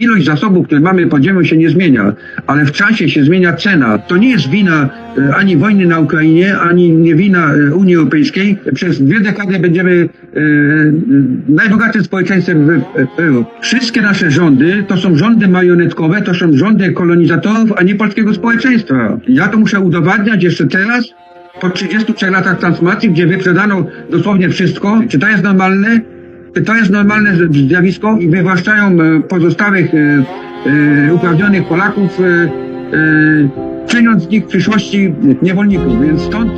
Ilość zasobów, które mamy pod ziemią się nie zmienia, ale w czasie się zmienia cena. To nie jest wina e, ani wojny na Ukrainie, ani nie wina e, Unii Europejskiej. Przez dwie dekady będziemy e, najbogatszym społeczeństwem w Europie. Wszystkie nasze rządy to są rządy marionetkowe, to są rządy kolonizatorów, a nie polskiego społeczeństwa. Ja to muszę udowadniać jeszcze teraz, po 33 latach transformacji, gdzie wyprzedano dosłownie wszystko. Czy to jest normalne? To jest normalne zjawisko i wywłaszczają e, pozostałych e, e, uprawnionych Polaków, czyniąc z nich w przyszłości niewolników. Więc stąd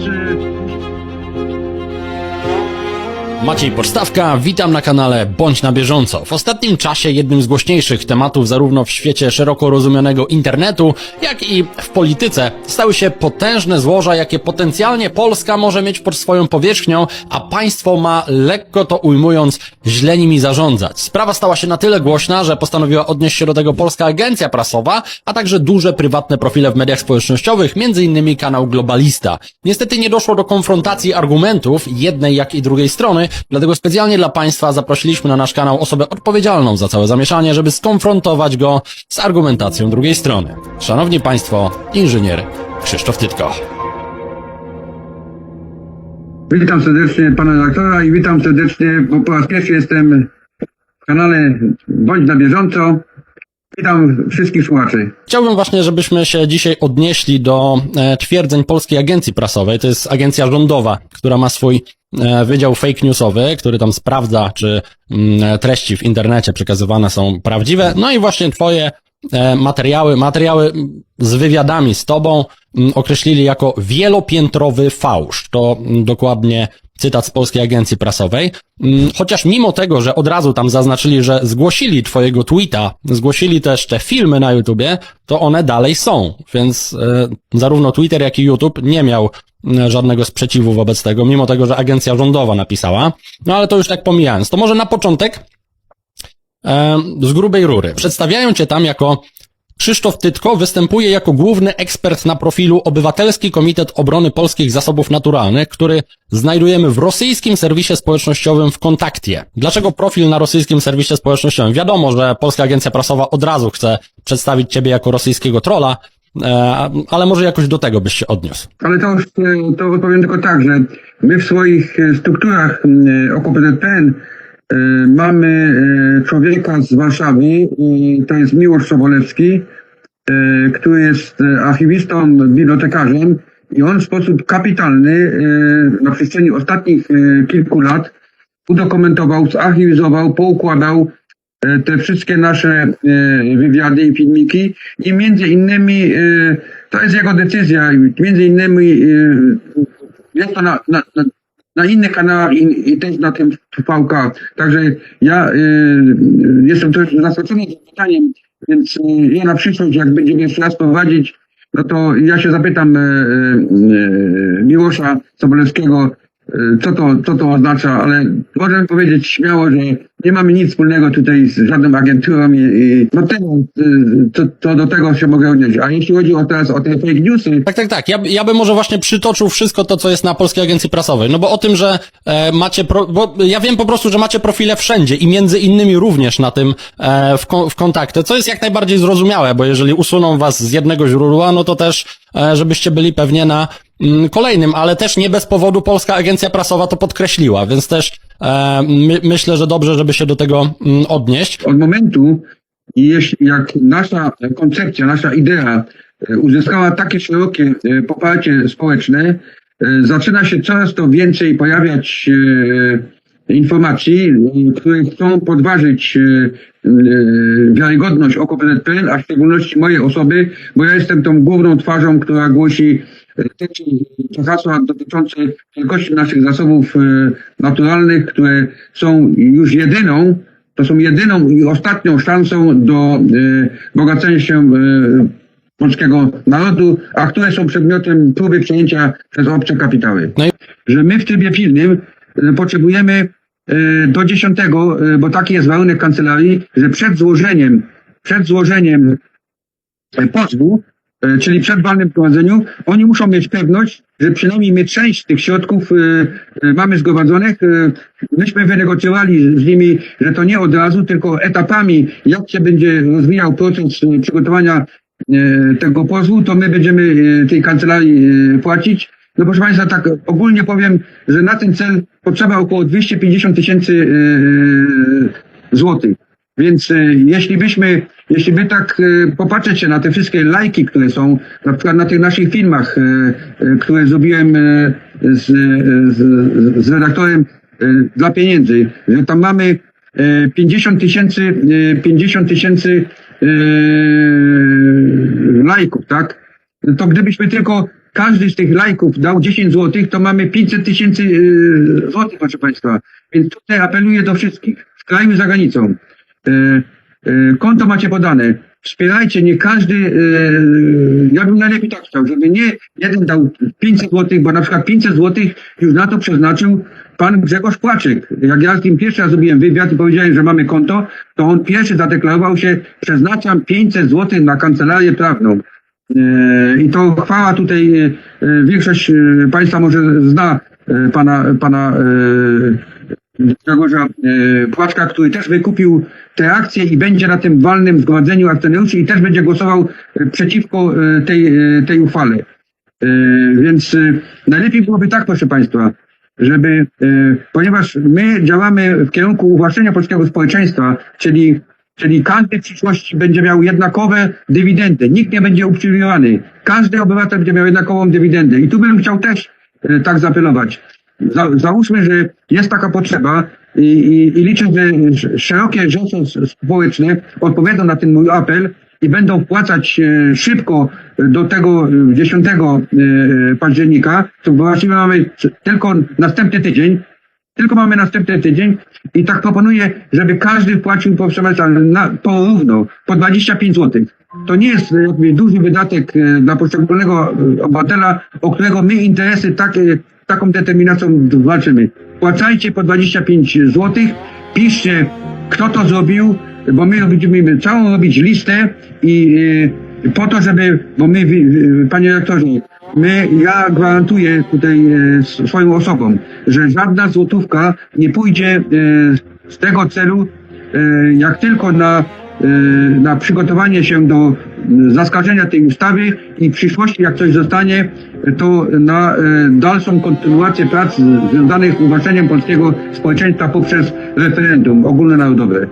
Maciej Podstawka, witam na kanale Bądź na bieżąco. W ostatnim czasie jednym z głośniejszych tematów zarówno w świecie szeroko rozumianego internetu, jak i w polityce stały się potężne złoża, jakie potencjalnie Polska może mieć pod swoją powierzchnią, a państwo ma, lekko to ujmując, źle nimi zarządzać. Sprawa stała się na tyle głośna, że postanowiła odnieść się do tego Polska Agencja Prasowa, a także duże prywatne profile w mediach społecznościowych, m.in. kanał Globalista. Niestety nie doszło do konfrontacji argumentów jednej jak i drugiej strony, dlatego specjalnie dla Państwa zaprosiliśmy na nasz kanał osobę odpowiedzialną za całe zamieszanie, żeby skonfrontować go z argumentacją drugiej strony. Szanowni Państwo, inżynier Krzysztof Tytko. witam serdecznie pana redaktora i witam serdecznie, bo po raz pierwszy jestem w kanale Bądź na bieżąco. Witam wszystkich słuchaczy. Chciałbym właśnie, żebyśmy się dzisiaj odnieśli do e, twierdzeń Polskiej Agencji Prasowej. To jest agencja rządowa, która ma swój wydział fake newsowy, który tam sprawdza, czy mm, treści w internecie przekazywane są prawdziwe. No i właśnie twoje e, materiały, materiały z wywiadami z tobą mm, określili jako wielopiętrowy fałsz. To mm, dokładnie cytat z Polskiej Agencji Prasowej. Chociaż mimo tego, że od razu tam zaznaczyli, że zgłosili twojego tweeta, zgłosili też te filmy na YouTubie, to one dalej są. Więc e, zarówno Twitter, jak i YouTube nie miał e, żadnego sprzeciwu wobec tego, mimo tego, że agencja rządowa napisała. No ale to już tak pomijając. To może na początek e, z grubej rury. Przedstawiają cię tam jako Krzysztof Tytko występuje jako główny ekspert na profilu Obywatelski Komitet Obrony Polskich Zasobów Naturalnych, który znajdujemy w rosyjskim serwisie społecznościowym w Kontaktie. Dlaczego profil na rosyjskim serwisie społecznościowym? Wiadomo, że Polska Agencja Prasowa od razu chce przedstawić ciebie jako rosyjskiego trola, ale może jakoś do tego byś się odniósł. Ale to, e, to odpowiem tylko tak, że my w swoich e, strukturach e, e, mamy e, człowieka z Warszawy to jest Miłosz Sobolewski, e, który jest e, archiwistą, bibliotekarzem i on w sposób kapitalny e, na przestrzeni ostatnich e, kilku lat udokumentował, zarchiwizował, poukładał e, te wszystkie nasze e, wywiady i filmiki i między innymi e, to jest jego decyzja, między innymi e, jest to na, na, na, innych kanałach i, i też na tym TVK. Także ja e, jestem też zaskoczony tym pytaniem, więc e, ja na przyszłość, jak będziemy jeszcze raz prowadzić, no to ja się zapytam e, e, Miłosza Sobolewskiego, e, co to, co to oznacza, ale możemy powiedzieć śmiało, że nie mamy nic wspólnego tutaj z żadną agenturą i, i no tego, e, to, to do tego się mogę odnieść. A jeśli chodzi o teraz o te fake newsy, Tak, tak, tak. Ja, ja bym może właśnie przytoczył wszystko to, co jest na Polskiej Agencji Prasowej. No bo o tym, że e, macie, pro, bo ja wiem po prostu, że macie profile wszędzie i między innymi również na tym e, w, w co jest jak najbardziej zrozumiałe, bo jeżeli usuną was z jednego źródła, no to też, e, żebyście byli pewnie na kolejnym, ale też nie bez powodu Polska Agencja Prasowa to podkreśliła, więc też e, my, myślę, że dobrze, żeby się do tego mm, odnieść. od momentu, jak nasza koncepcja, nasza idea e, uzyskała takie szerokie e, poparcie społeczne, e, zaczyna się coraz to więcej pojawiać informacji, które chcą podważyć wiarygodność OKO.pl, a w szczególności mojej osoby, bo ja jestem tą główną twarzą, która głosi te hasła dotyczące wielkości naszych zasobów e, naturalnych, które są już jedyną, to są jedyną i ostatnią szansą do e, bogacenia się e, polskiego narodu, a które są przedmiotem próby przejęcia przez obce kapitały. No Że my w trybie pilnym potrzebujemy do 10, e, bo taki jest warunek kancelarii, że przed złożeniem, przed złożeniem pozwu czyli przed walnym prowadzeniu, oni muszą mieć pewność, że przynajmniej my część tych środków e, e, mamy zgromadzonych. E, myśmy wynegocjowali z nimi, że to nie od razu, tylko etapami, jak się będzie rozwijał proces e, przygotowania e, tego pozwu, to my będziemy e, tej kancelarii e, płacić. No proszę Państwa, tak ogólnie powiem, że na ten cel potrzeba około 250 tysięcy e, złotych. Więc e, jeśli byśmy, jeśli by tak e, popatrzeć się na te wszystkie lajki, które są, na przykład na tych naszych filmach, e, które zrobiłem z, z, z redaktorem dla pieniędzy, że tam mamy e, 50 tysięcy, e, 50 tysięcy lajków, tak? To gdybyśmy tylko każdy z tych lajków dał 10 złotych, to mamy 500 tysięcy złotych, proszę Państwa. Więc tutaj apeluję do wszystkich, w kraju i za granicą. E, e, konto macie podane. Wspierajcie, nie każdy, e, ja bym najlepiej tak chciał, żeby nie jeden dał 500 złotych, bo na przykład 500 złotych już na to przeznaczył pan Grzegorz Płaczek. Jak ja z nim pierwszy raz zrobiłem wywiad i powiedziałem, że mamy konto, to on pierwszy zadeklarował się, przeznaczam 500 złotych na kancelarię prawną. I to chwała tutaj, większość Państwa może zna pana, pana e, Grzegorza e, Płaczka, który też wykupił te akcje i będzie na tym walnym zgromadzeniu akcjonariuszy i też będzie głosował e, przeciwko e, tej, tej uchwale. Więc najlepiej byłoby tak, proszę Państwa, żeby, ponieważ my działamy w kierunku uwłaszczenia polskiego społeczeństwa, czyli Czyli każdy w przyszłości będzie miał jednakowe dywidendy. Nikt nie będzie uprzywilejowany. Każdy obywatel będzie miał jednakową dywidendę. I tu bym chciał też tak zaapelować. Za, załóżmy, że jest taka potrzeba i, i, i liczę, że sz- szerokie rzesze społeczne odpowiedzą na ten mój apel i będą wpłacać e, szybko do tego e, 10 e, października, to właściwie mamy tylko następny tydzień, tylko mamy następny tydzień i tak proponuję, żeby każdy wpłacił po na porówno, po 25 zł. To nie jest e, duży wydatek e, dla poszczególnego e, obywatela, o którego my interesy tak, e, taką determinacją walczymy. Wpłacajcie po 25 zł, piszcie kto to zrobił, bo my będziemy całą robić listę i e, po to, żeby, bo my, wi- panie rektorze, my, ja gwarantuję tutaj e, s- swoją osobą, że żadna złotówka nie pójdzie e, z tego celu, e, jak tylko na, e, na przygotowanie się do e, zaskarżenia tej ustawy i w przyszłości, jak coś zostanie, to na e, dalszą kontynuację prac związanych z uwłaszczeniem polskiego społeczeństwa poprzez referendum ogólnonarodowe.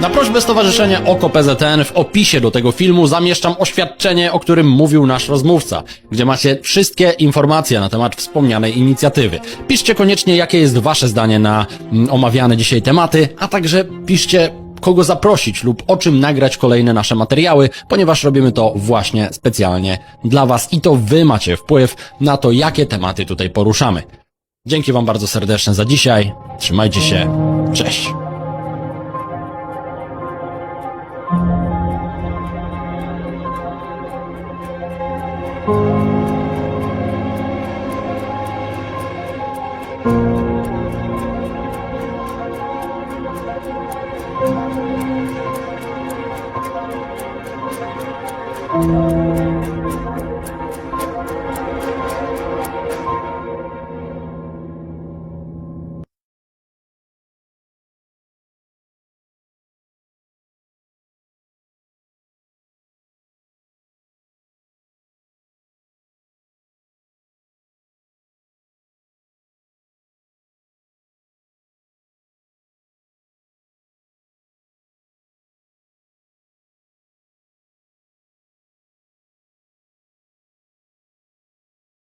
Na prośbę Stowarzyszenia Oko PZN w opisie do tego filmu zamieszczam oświadczenie, o którym mówił nasz rozmówca, gdzie macie wszystkie informacje na temat wspomnianej inicjatywy. Piszcie koniecznie, jakie jest Wasze zdanie na mm, omawiane dzisiaj tematy, a także piszcie, kogo zaprosić lub o czym nagrać kolejne nasze materiały, ponieważ robimy to właśnie specjalnie dla Was i to Wy macie wpływ na to, jakie tematy tutaj poruszamy. Dzięki Wam bardzo serdecznie za dzisiaj. Trzymajcie się. Cześć.